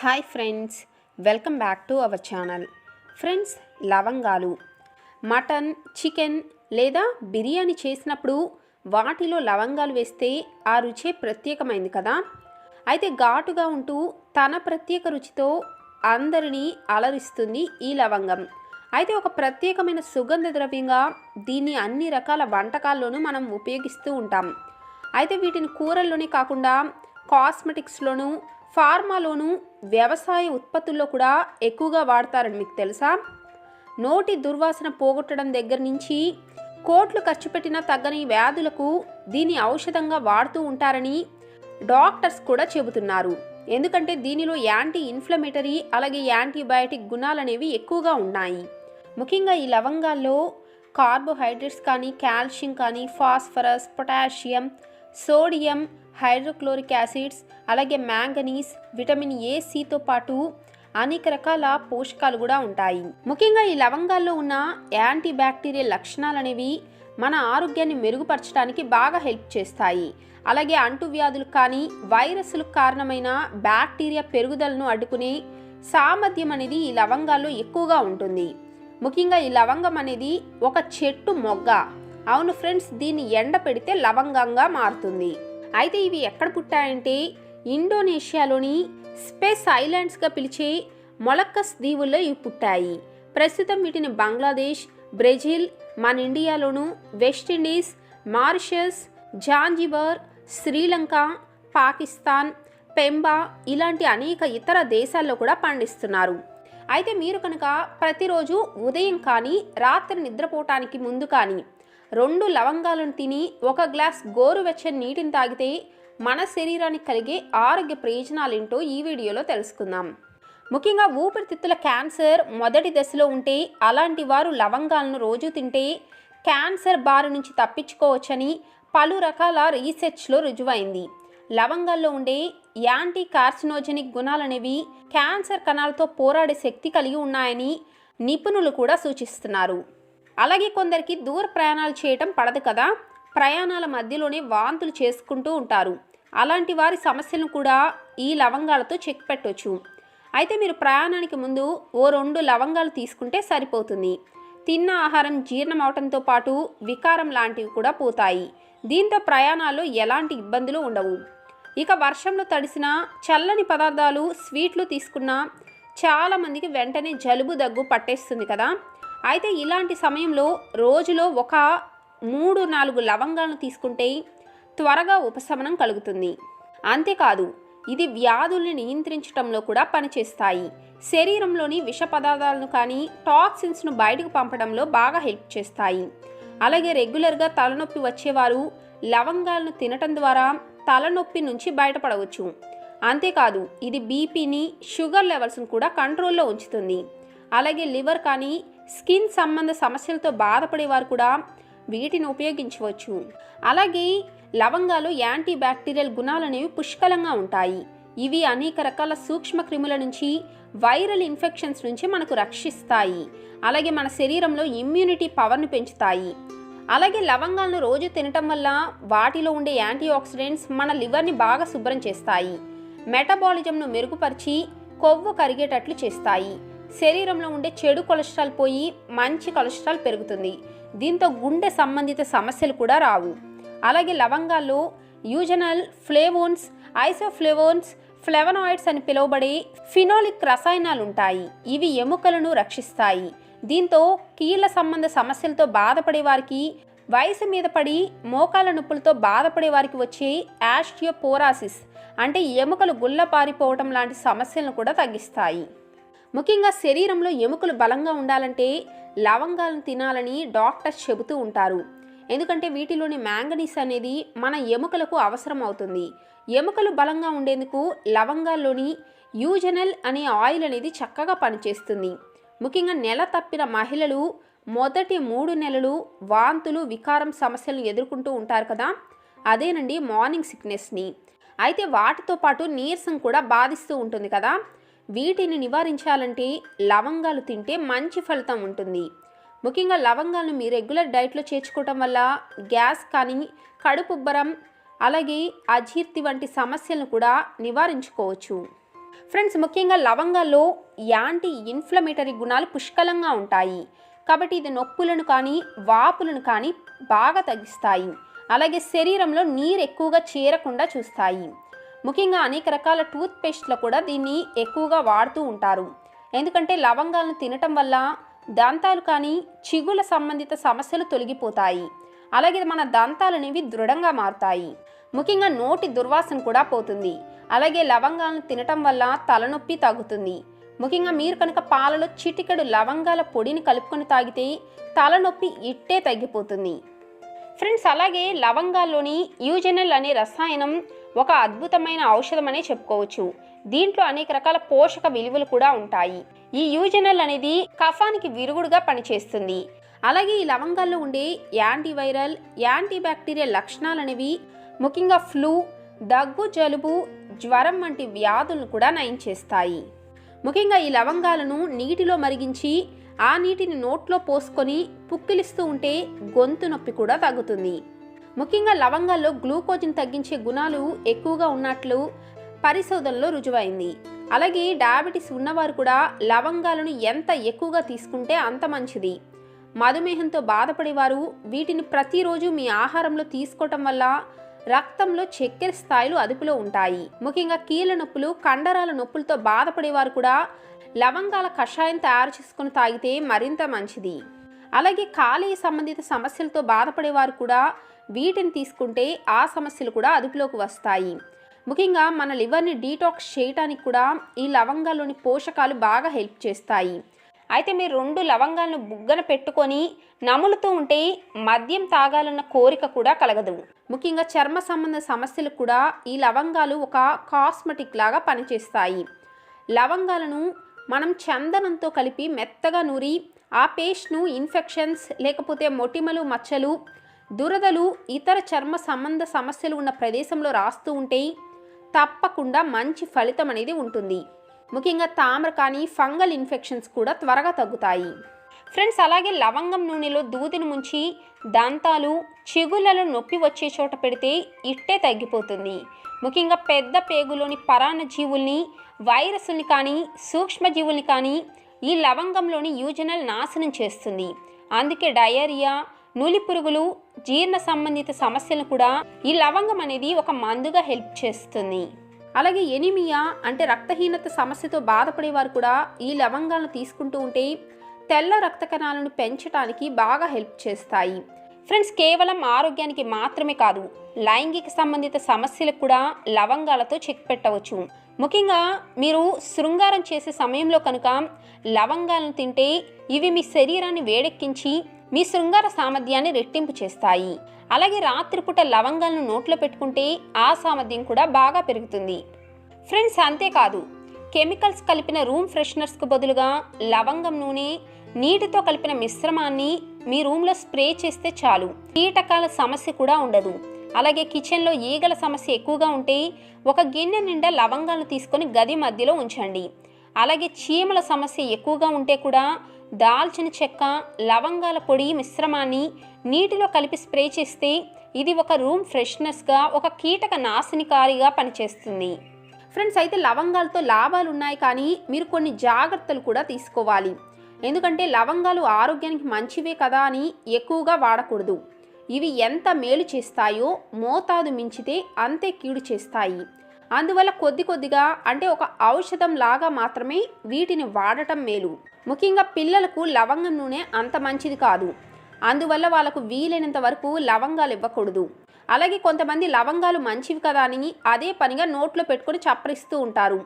Hi friends welcome back to our channel. Friends లవంగాలు mutton chicken లేదా బిర్యానీ చేసినప్పుడు వాటిలో లవంగాలు వేస్తే ఆ రుచే ప్రత్యేకమైంది కదా? అయితే ఘాటుగా ఉంటూ తన ప్రత్యేక రుచితో అందరినీ అలరిస్తుంది ఈ లవంగం. అయితే ఒక ప్రత్యేకమైన సుగంధ ద్రవ్యంగా దీన్ని అన్ని రకాల వంటకాల్లోనూ మనం ఉపయోగిస్తూ ఉంటాం. అయితే వీటిని కూరల్లోనే కాకుండా కాస్మెటిక్స్లోనూ ఫార్మాలోను వ్యవసాయ ఉత్పత్తుల్లో కూడా ఎక్కువగా వాడతారని మీకు తెలుసా? నోటి దుర్వాసన పోగొట్టడం దగ్గర నుంచి కోట్లు ఖర్చు పెట్టినా తగ్గని వ్యాధులకు దీని ఔషధంగా వాడుతూ ఉంటారని డాక్టర్స్ కూడా చెబుతున్నారు. ఎందుకంటే దీనిలో యాంటీ ఇన్ఫ్లమేటరీ అలాగే యాంటీబయాటిక్ గుణాలనేవి ఎక్కువగా ఉన్నాయి. ముఖ్యంగా ఈ లవంగాల్లో కార్బోహైడ్రేట్స్ కానీ కాల్షియం కానీ phosphorus potassium sodium hydrochloric acids అలాగే మ్యాంగనీస్ విటమిన్ ఏ సితో పాటు అనేక రకాల పోషకాలు కూడా ఉంటాయి. ముఖ్యంగా ఈ లవంగాల్లో ఉన్న యాంటీ బ్యాక్టీరియల్ లక్షణాలు అనేవి మన ఆరోగ్యాన్ని మెరుగుపరచడానికి బాగా హెల్ప్ చేస్తాయి. అలాగే అంటువ్యాధులు కానీ వైరస్లకు కారణమైన బ్యాక్టీరియా పెరుగుదలను అడ్డుకునే సామర్థ్యం అనేది ఈ లవంగాల్లో ఎక్కువగా ఉంటుంది. ముఖ్యంగా ఈ లవంగం అనేది ఒక చెట్టు మొగ్గ. అవును ఫ్రెండ్స్ దీన్ని ఎండ పెడితే లవంగంగా మారుతుంది. అయితే ఇవి ఎక్కడ పుట్టాయంటే ఇండోనేషియాలోని స్పేస్ ఐలాండ్స్గా పిలిచే మొలక్కస్ దీవుల్లో ఇవి పుట్టాయి. ప్రస్తుతం వీటిని బంగ్లాదేశ్ బ్రెజిల్ మన ఇండియాలోను West Indies Mauritius Zanzibar Sri Lanka Pakistan Pemba ఇలాంటి అనేక ఇతర దేశాల్లో కూడా పండిస్తున్నారు. అయితే మీరు కనుక ప్రతిరోజు ఉదయం కానీ రాత్రి నిద్రపోవటానికి ముందు కానీ రెండు లవంగాలను తిని ఒక గ్లాస్ గోరువెచ్చని నీటిని తాగితే మన శరీరానికి కలిగే ఆరోగ్య ప్రయోజనాలేంటో ఈ వీడియోలో తెలుసుకుందాం. ముఖ్యంగా ఊపిరితిత్తుల క్యాన్సర్ మొదటి దశలో ఉంటే అలాంటి వారు లవంగాలను రోజు తింటే క్యాన్సర్ బారి నుంచి తప్పించుకోవచ్చని పలు రకాల రీసెర్చ్లో రుజువైంది. లవంగాల్లో ఉండే యాంటీ కార్సినోజెనిక్ గుణాలనేవి క్యాన్సర్ కణాలతో పోరాడే శక్తి కలిగి ఉన్నాయని నిపుణులు కూడా సూచిస్తున్నారు. అలాగే కొందరికి దూర ప్రయాణాలు చేయటం పడదు కదా. ప్రయాణాల మధ్యలోనే వాంతులు చేసుకుంటూ ఉంటారు. అలాంటి వారి సమస్యలను కూడా ఈ లవంగాలతో చెక్ పెట్టవచ్చు అయితే మీరు ప్రయాణానికి ముందు ఓ రెండు లవంగాలు తీసుకుంటే సరిపోతుంది. తిన్న ఆహారం జీర్ణం అవటంతో పాటు వికారం లాంటివి కూడా పోతాయి. దీంతో ప్రయాణాల్లో ఎలాంటి ఇబ్బందులు ఉండవు. ఇక వర్షంలో తడిసిన చల్లని పదార్థాలు స్వీట్లు తీసుకున్న చాలామందికి వెంటనే జలుబు దగ్గు పట్టేస్తుంది కదా. అయితే ఇలాంటి సమయంలో రోజులో ఒక మూడు నాలుగు లవంగాలను తీసుకుంటే త్వరగా ఉపశమనం కలుగుతుంది. అంతేకాదు ఇది వ్యాధుల్ని నియంత్రించడంలో కూడా పనిచేస్తాయి. శరీరంలోని విష పదార్థాలను కానీ టాక్సిన్స్ను బయటకు పంపడంలో బాగా హెల్ప్ చేస్తాయి. అలాగే రెగ్యులర్గా తలనొప్పి వచ్చేవారు లవంగాలను తినటం ద్వారా తలనొప్పి నుంచి బయటపడవచ్చు. అంతేకాదు ఇది బీపీని షుగర్ లెవెల్స్ను కూడా కంట్రోల్లో ఉంచుతుంది. అలాగే లివర్ కానీ స్కిన్ సంబంధ సమస్యలతో బాధపడేవారు కూడా వీటిని ఉపయోగించవచ్చు. అలాగే లవంగాలు యాంటీ బ్యాక్టీరియల్ గుణాలనేవి పుష్కలంగా ఉంటాయి. ఇవి అనేక రకాల సూక్ష్మ క్రిముల నుంచి వైరల్ ఇన్ఫెక్షన్స్ నుంచి మనకు రక్షిస్తాయి. అలాగే మన శరీరంలో ఇమ్యూనిటీ పవర్ను పెంచుతాయి. అలాగే లవంగాలను రోజు తినటం వల్ల వాటిలో ఉండే యాంటీ ఆక్సిడెంట్స్ మన లివర్ని బాగా శుభ్రం చేస్తాయి. మెటబాలిజంను మెరుగుపరిచి కొవ్వు కరిగేటట్లు చేస్తాయి. శరీరంలో ఉండే చెడు కొలెస్ట్రాల్ పోయి మంచి కొలెస్ట్రాల్ పెరుగుతుంది. దీంతో గుండె సంబంధిత సమస్యలు కూడా రావు. అలాగే లవంగాల్లో యూజనల్ ఫ్లేవోన్స్ ఐసోఫ్లేవోన్స్ ఫ్లెవనాయిడ్స్ అని పిలువబడే ఫినోలిక్ రసాయనాలు ఉంటాయి ఇవి ఎముకలను రక్షిస్తాయి. దీంతో కీళ్ళ సంబంధ సమస్యలతో బాధపడే వారికి వయసు మీద పడి మోకాల నొప్పులతో బాధపడే వారికి వచ్చే యాస్టియోపోరాసిస్ అంటే ఎముకలు గుల్లపారిపోవటం లాంటి సమస్యలను కూడా తగ్గిస్తాయి. ముఖ్యంగా శరీరంలో ఎముకలు బలంగా ఉండాలంటే లవంగాలను తినాలని డాక్టర్స్ చెబుతూ ఉంటారు. ఎందుకంటే వీటిలోని మ్యాంగనీస్ అనేది మన ఎముకలకు అవసరం అవుతుంది. ఎముకలు బలంగా ఉండేందుకు లవంగాల్లోని యూజనల్ అనే ఆయిల్ అనేది చక్కగా పనిచేస్తుంది. ముఖ్యంగా నెల తప్పిన మహిళలు మొదటి మూడు నెలలు వాంతులు వికారం సమస్యలను ఎదుర్కొంటూ ఉంటారు కదా? అదేనండి మార్నింగ్ సిక్నెస్ని. అయితే వాటితో పాటు నీరసం కూడా బాధిస్తూ ఉంటుంది కదా? వీటిని నివారించాలంటే లవంగాలు తింటే మంచి ఫలితం ఉంటుంది. ముఖ్యంగా లవంగాలను మీ రెగ్యులర్ డైట్లో చేర్చుకోవటం వల్ల గ్యాస్ కానీ కడుపుబ్బరం అలాగే అజీర్తి వంటి సమస్యలను కూడా నివారించుకోవచ్చు. ఫ్రెండ్స్ ముఖ్యంగా లవంగాల్లో యాంటీ ఇన్ఫ్లమేటరీ గుణాలు పుష్కలంగా ఉంటాయి. కాబట్టి ఇది నొప్పులను కానీ వాపులను కానీ బాగా తగ్గిస్తాయి. అలాగే శరీరంలో నీరు ఎక్కువగా చేరకుండా చూస్తాయి. ముఖ్యంగా అనేక రకాల టూత్ పేస్ట్లో కూడా దీన్ని ఎక్కువగా వాడుతూ ఉంటారు. ఎందుకంటే లవంగాలను తినటం వల్ల దంతాలు కానీ చిగుల సంబంధిత సమస్యలు తొలగిపోతాయి. అలాగే మన దంతాలు అనేవి దృఢంగా మారుతాయి. ముఖ్యంగా నోటి దుర్వాసన కూడా పోతుంది. అలాగే లవంగాలను తినటం వల్ల తలనొప్పి తగ్గుతుంది. ముఖ్యంగా మీరు కనుక పాలలో చిటికెడు లవంగాల పొడిని కలుపుకొని తాగితే తలనొప్పి ఇట్టే తగ్గిపోతుంది. ఫ్రెండ్స్ అలాగే లవంగాల్లోని యూజెనల్ అనే రసాయనం ఒక అద్భుతమైన ఔషధం అనే చెప్పుకోవచ్చు. దీంట్లో అనేక రకాల పోషక విలువలు కూడా ఉంటాయి. ఈ యూజెనల్ అనేది కఫానికి విరుగుడుగా పనిచేస్తుంది. అలాగే ఈ లవంగాల్లో ఉండే యాంటీవైరల్ యాంటీ బ్యాక్టీరియల్ లక్షణాలు అనేవి ముఖ్యంగా ఫ్లూ దగ్గు జలుబు జ్వరం వంటి వ్యాధులను కూడా నయం చేస్తాయి. ముఖ్యంగా ఈ లవంగాలను నీటిలో మరిగించి ఆ నీటిని నోట్లో పోసుకొని పుక్కిలిస్తూ ఉంటే గొంతు నొప్పి కూడా తగ్గుతుంది. ముఖ్యంగా లవంగాల్లో గ్లూకోజ్ని తగ్గించే గుణాలు ఎక్కువగా ఉన్నట్లు పరిశోధనలో రుజువైంది. అలాగే డయాబెటీస్ ఉన్నవారు కూడా లవంగాలను ఎంత ఎక్కువగా తీసుకుంటే అంత మంచిది. మధుమేహంతో బాధపడేవారు వీటిని ప్రతిరోజు మీ ఆహారంలో తీసుకోవటం వల్ల రక్తంలో చక్కెర స్థాయిలు అదుపులో ఉంటాయి. ముఖ్యంగా కీళ్ళ నొప్పులు కండరాల నొప్పులతో బాధపడేవారు కూడా లవంగాల కషాయం తయారు చేసుకుని తాగితే మరింత మంచిది. అలాగే కాలేయ సంబంధిత సమస్యలతో బాధపడేవారు కూడా వీటిని తీసుకుంటే ఆ సమస్యలు కూడా అదుపులోకి వస్తాయి. ముఖ్యంగా మన లివర్ని డీటాక్స్ చేయడానికి కూడా ఈ లవంగాల్లోని పోషకాలు బాగా హెల్ప్ చేస్తాయి. అయితే మీరు రెండు లవంగాలను బుగ్గన పెట్టుకొని నములుతూ ఉంటే మద్యం తాగాలన్న కోరిక కూడా కలగదు. ముఖ్యంగా చర్మ సంబంధ సమస్యలు కూడా ఈ లవంగాలు ఒక కాస్మెటిక్ లాగా పనిచేస్తాయి. లవంగాలను మనం చందనంతో కలిపి మెత్తగా నూరి ఆ పేస్ట్ను ఇన్ఫెక్షన్స్ లేకపోతే మొటిమలు మచ్చలు దురదలు ఇతర చర్మ సంబంధ సమస్యలు ఉన్న ప్రదేశంలో రాస్తూ ఉంటే తప్పకుండా మంచి ఫలితం అనేది ఉంటుంది. ముఖ్యంగా తామర కానీ ఫంగల్ ఇన్ఫెక్షన్స్ కూడా త్వరగా తగ్గుతాయి. ఫ్రెండ్స్ అలాగే లవంగం నూనెలో దూదిని ముంచి దంతాలు చిగుళ్ళలో నొప్పి వచ్చే చోట పెడితే ఇట్టే తగ్గిపోతుంది. ముఖ్యంగా పెద్ద పేగులోని పరాన్న జీవుల్ని వైరస్ని కానీ సూక్ష్మజీవుల్ని కానీ ఈ లవంగంలోని యూజనల్ నాశనం చేస్తుంది. అందుకే డయేరియా నూలి పురుగులు జీర్ణ సంబంధిత సమస్యలు కూడా ఈ లవంగం అనేది ఒక మందుగా హెల్ప్ చేస్తుంది. అలాగే ఎనిమియా అంటే రక్తహీనత సమస్యతో బాధపడేవారు కూడా ఈ లవంగాలను తీసుకుంటూ ఉంటే తెల్ల రక్త కణాలను పెంచడానికి బాగా హెల్ప్ చేస్తాయి. ఫ్రెండ్స్ కేవలం ఆరోగ్యానికి మాత్రమే కాదు లైంగిక సంబంధిత సమస్యలకు కూడా లవంగాలతో చెక్ పెట్టవచ్చు. ముఖ్యంగా మీరు శృంగారం చేసే సమయంలో కనుక లవంగాలను తింటే ఇవి మీ శరీరాన్ని వేడెక్కించి మీ శృంగార సామర్థ్యాన్ని రెట్టింపు చేస్తాయి. అలాగే రాత్రిపూట లవంగాలను నోట్లో పెట్టుకుంటే ఆ సామర్థ్యం కూడా బాగా పెరుగుతుంది. ఫ్రెండ్స్ అంతేకాదు. కెమికల్స్ కలిపిన రూమ్ ఫ్రెషనర్స్కు బదులుగా లవంగం నూనె నీటితో కలిపిన మిశ్రమాన్ని మీ రూమ్లో స్ప్రే చేస్తే చాలు. కీటకాల సమస్య కూడా ఉండదు. అలాగే కిచెన్లో ఈగల సమస్య ఎక్కువగా ఉంటే ఒక గిన్నె నిండా లవంగాలు తీసుకొని గది మధ్యలో ఉంచండి. అలాగే చీమల సమస్య ఎక్కువగా ఉంటే కూడా దాల్చిన చెక్క లవంగాల పొడి మిశ్రమాన్ని నీటిలో కలిపి స్ప్రే చేస్తే ఇది ఒక రూమ్ ఫ్రెష్నెస్గా ఒక కీటక నాశనికారిగా పనిచేస్తుంది. ఫ్రెండ్స్ అయితే లవంగాలతో లాభాలు ఉన్నాయి కానీ మీరు కొన్ని జాగ్రత్తలు కూడా తీసుకోవాలి. ఎందుకంటే లవంగాలు ఆరోగ్యానికి మంచివే కదా అని ఎక్కువగా వాడకూడదు. ఇవి ఎంత మేలు చేస్తాయో మోతాదు మించితే అంతే కీడు చేస్తాయి. అందువల్ల కొద్ది కొద్దిగా అంటే ఒక ఔషధం లాగా మాత్రమే వీటిని వాడటం మేలు. ముఖ్యంగా పిల్లలకు లవంగం నూనె అంత మంచిది కాదు. అందువల్ల వాళ్ళకు వీలైనంత వరకు లవంగాలు ఇవ్వకూడదు. అలాగే కొంతమంది లవంగాలు మంచివి కదా అని అదే పనిగా నోట్లో పెట్టుకొని చప్పరిస్తూ ఉంటారు.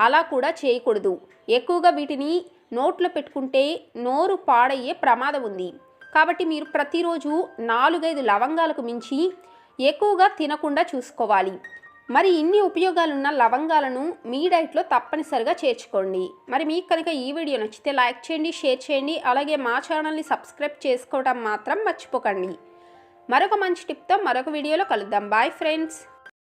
అలా కూడా చేయకూడదు. ఎక్కువగా వీటిని నోట్లో పెట్టుకుంటే నోరు పాడయ్యే ప్రమాదం ఉంది. కాబట్టి మీరు ప్రతిరోజు నాలుగైదు లవంగాలకు మించి ఎక్కువగా తినకుండా చూసుకోవాలి. మరి ఇన్ని ఉపయోగాలున్న లవంగాలను మీ డైట్లో తప్పనిసరిగా చేర్చుకోండి. మరి మీకు కనుక ఈ వీడియో నచ్చితే లైక్ చేయండి షేర్ చేయండి అలాగే మా ఛానల్ని సబ్స్క్రైబ్ చేసుకోవడం మాత్రం మర్చిపోకండి. మరొక మంచి టిప్తో మరొక వీడియోలో కలుద్దాం. Bye friends.